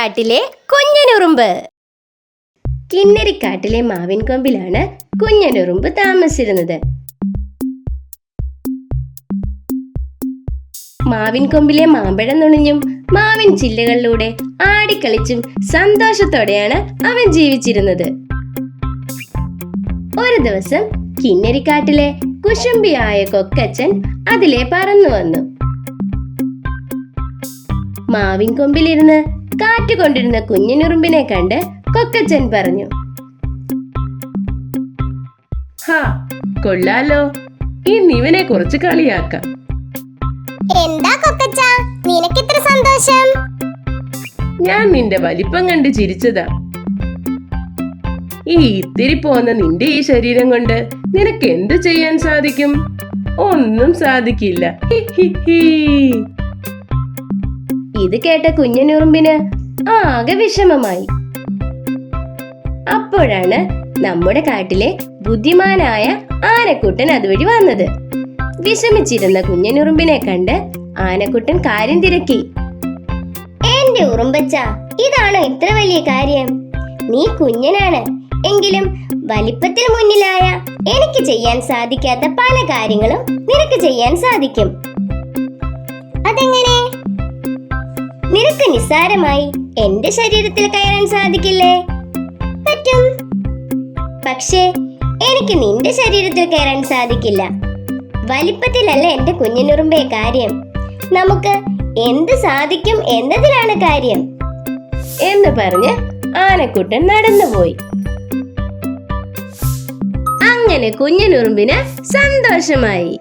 കിന്നരിക്കാട്ടിലെ കുഞ്ഞനുറുമ്പ്. കിന്നരിക്കാട്ടിലെ മാവിൻ കൊമ്പിലാണ് കുഞ്ഞനുറുമ്പ് താമസിച്ചിരുന്നത്. മാവിൻ കൊമ്പിലെ മാമ്പഴം നുണിഞ്ഞും മാവിൻ ചില്ലകളിലൂടെ ആടിക്കളിച്ചും സന്തോഷത്തോടെയാണ് അവൻ ജീവിച്ചിരുന്നത്. ഒരു ദിവസം കിന്നരിക്കാട്ടിലെ കുശുംബിയായ കൊക്കച്ചൻ അതിലെ പറന്നു വന്നു മാവിൻ കൊമ്പിലിരുന്ന് കാറ്റ് കൊണ്ടിരുന്ന കുഞ്ഞിനുറുമ്പിനെ കണ്ട് കൊക്കച്ചൻ പറഞ്ഞു. ഹാ കൊള്ളാലോ. ഈ ഇവനെ കുറച്ച് കളിയാക്കാം. എന്താ കൊക്കച്ച? നിനക്കിത്ര സന്തോഷം? ഞാൻ നിന്റെ വലിപ്പം കണ്ട് ചിരിച്ചതാ. ഈ ഇത്തിരി പോന്ന നിന്റെ ഈ ശരീരം കൊണ്ട് നിനക്ക് എന്ത് ചെയ്യാൻ സാധിക്കും? ഒന്നും സാധിക്കില്ല. ഹി, ഹി, ഹി. ഇത് കേട്ട കുഞ്ഞനുറുമ്പിന് ആകെ വിഷമമായി. അപ്പോഴാണ് നമ്മുടെ കാട്ടിലെ ബുദ്ധിമാനായ ആനക്കുട്ടൻ അതുവഴി വന്നത്. വിഷമിച്ചിരുന്ന കുഞ്ഞനുറുമ്പിനെ കണ്ട് ആനക്കുട്ടൻ കാര്യം തിരക്കി. എന്റെ ഉറുമ്പച്ച ഇതാണോ ഇത്ര വലിയ കാര്യം? നീ കുഞ്ഞനാണ്. എങ്കിലും വലിപ്പത്തിൽ മുന്നിലായ എനിക്ക് ചെയ്യാൻ സാധിക്കാത്ത പല കാര്യങ്ങളും നിനക്ക് ചെയ്യാൻ സാധിക്കും. അതെങ്ങനെ? നിനക്ക് നിസ്സാരമായി എന്റെ ശരീരത്തിൽ കയറാൻ സാധിക്കില്ലേ? പറ്റും. പക്ഷേ എനിക്ക് നിന്റെ ശരീരത്തിൽ കയറാൻ സാധിക്കില്ല. വലിപ്പത്തിലല്ല എന്റെ കുഞ്ഞിനുറുമ്പേ കാര്യം. നമുക്ക് എന്ത് സാധിക്കും എന്നതിലാണ് കാര്യം. എന്ന് പറഞ്ഞ് ആനക്കുട്ടൻ നടന്നുപോയി. അങ്ങനെ കുഞ്ഞിനുറുമ്പിന് സന്തോഷമായി.